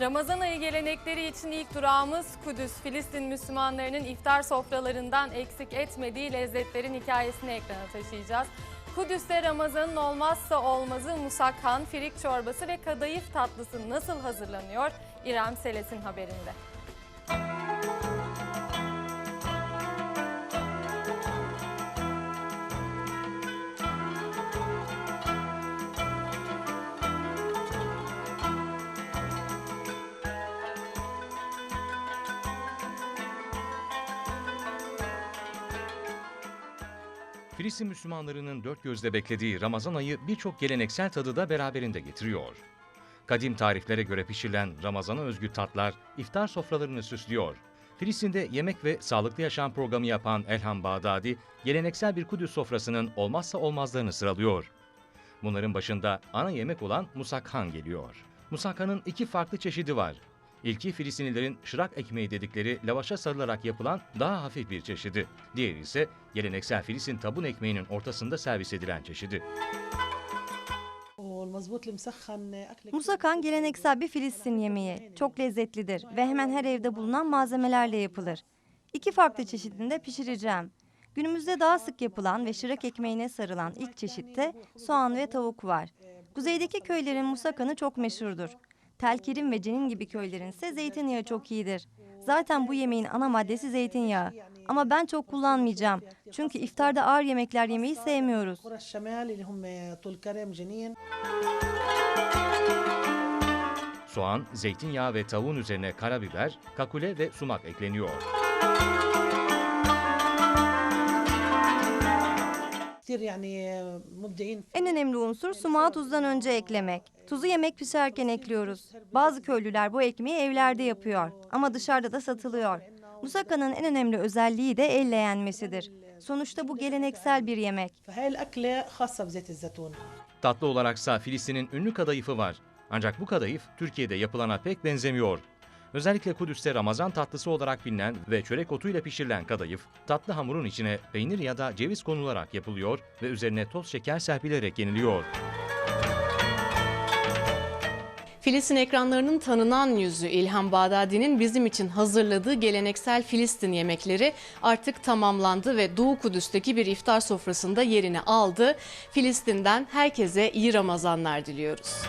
Ramazan ayı gelenekleri için ilk durağımız Kudüs. Filistin Müslümanlarının iftar sofralarından eksik etmediği lezzetlerin hikayesini ekrana taşıyacağız. Kudüs'te Ramazan'ın olmazsa olmazı musakhan, firik çorbası ve kadayıf tatlısı nasıl hazırlanıyor? İrem Seles'in haberinde. Filistin Müslümanlarının dört gözle beklediği Ramazan ayı birçok geleneksel tadı da beraberinde getiriyor. Kadim tariflere göre pişirilen Ramazan'a özgü tatlar iftar sofralarını süslüyor. Filistin'de yemek ve sağlıklı yaşam programı yapan Elham Bağdadi, geleneksel bir Kudüs sofrasının olmazsa olmazlarını sıralıyor. Bunların başında ana yemek olan musakhan geliyor. Musakhanın iki farklı çeşidi var ilki Filistinlilerin şırak ekmeği dedikleri lavaşa sarılarak yapılan daha hafif bir çeşidi. Diğeri ise geleneksel Filistin tabun ekmeğinin ortasında servis edilen çeşidi. Musakan geleneksel bir Filistin yemeği. Çok lezzetlidir ve hemen her evde bulunan malzemelerle yapılır. İki farklı çeşidinde pişireceğim. Günümüzde daha sık yapılan ve şırak ekmeğine sarılan ilk çeşitte soğan ve tavuk var. Kuzeydeki köylerin musakanı çok meşhurdur. Telkerim ve Cenin gibi köylerin ise zeytinyağı çok iyidir. Zaten bu yemeğin ana maddesi zeytinyağı. Ama ben çok kullanmayacağım. Çünkü iftarda ağır yemekler yemeyi sevmiyoruz. Soğan, zeytinyağı ve tavuğun üzerine karabiber, kakule ve sumak ekleniyor. En önemli unsur sumağı tuzdan önce eklemek. Tuzu yemek pişerken ekliyoruz. Bazı köylüler bu ekmeği evlerde yapıyor ama dışarıda da satılıyor. Musaka'nın en önemli özelliği de elle yenmesidir. Sonuçta bu geleneksel bir yemek. Tatlı olaraksa Filistin'in ünlü kadayıfı var. Ancak bu kadayıf Türkiye'de yapılana pek benzemiyor. Özellikle Kudüs'te Ramazan tatlısı olarak bilinen ve çörek otuyla pişirilen kadayıf, tatlı hamurun içine peynir ya da ceviz konularak yapılıyor ve üzerine toz şeker serpilerek yeniliyor. Filistin ekranlarının tanınan yüzü İlhan Bağdadi'nin bizim için hazırladığı geleneksel Filistin yemekleri artık tamamlandı ve Doğu Kudüs'teki bir iftar sofrasında yerini aldı. Filistin'den herkese iyi Ramazanlar diliyoruz.